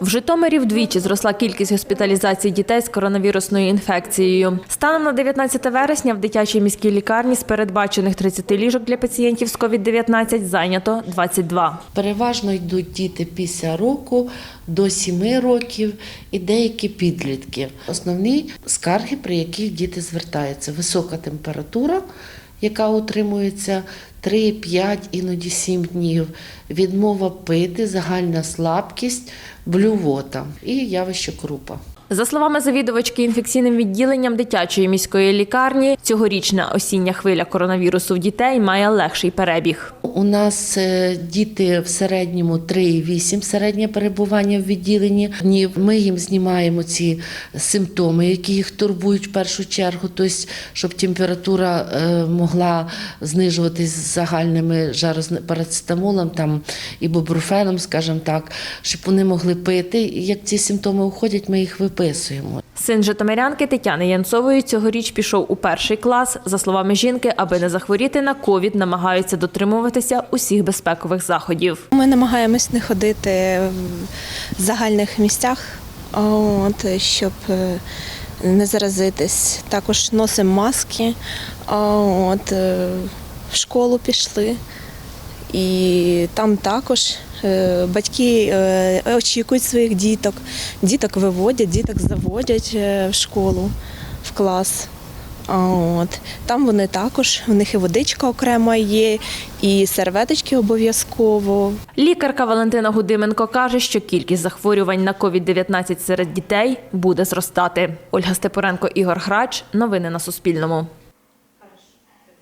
В Житомирі вдвічі зросла кількість госпіталізацій дітей з коронавірусною інфекцією. Станом на 19 вересня в дитячій міській лікарні з передбачених 30 ліжок для пацієнтів з COVID-19 зайнято 22. Переважно йдуть діти після року до 7 років і деякі підлітки. Основні скарги, при яких діти звертаються: висока температура, яка утримується 3, 5, іноді 7 днів, відмова пити, загальна слабкість, блювота і явище крупа. За словами завідувачки інфекційним відділенням дитячої міської лікарні, цьогорічна осіння хвиля коронавірусу в дітей має легший перебіг. У нас е, діти в середньому 3,8 середнє перебування в відділенні. днів. Ми їм знімаємо ці симптоми, які їх турбують в першу чергу, тобто, щоб температура е, могла знижуватись загальними жаропарафетамолом там і бубруфеном, скажімо так, щоб вони могли пити. І як ці симптоми уходять, ми їх виписуємо. Син Житомирянки Тетяни Янцової цьогоріч пішов у перший клас. За словами жінки, аби не захворіти на ковід, намагаються дотримуватися усіх безпекових заходів. Ми намагаємось не ходити в загальних місцях, от, щоб е, не заразитись. Також носимо маски, от, е, в школу пішли. І там також е, батьки е, очікують своїх діток, діток виводять, діток заводять е, в школу, в клас. От. Там вони також, в них і водичка окрема є, і серветочки обов'язково. Лікарка Валентина Гудименко каже, що кількість захворювань на COVID-19 серед дітей буде зростати. Ольга Степоренко, Ігор Грач. Новини на Суспільному.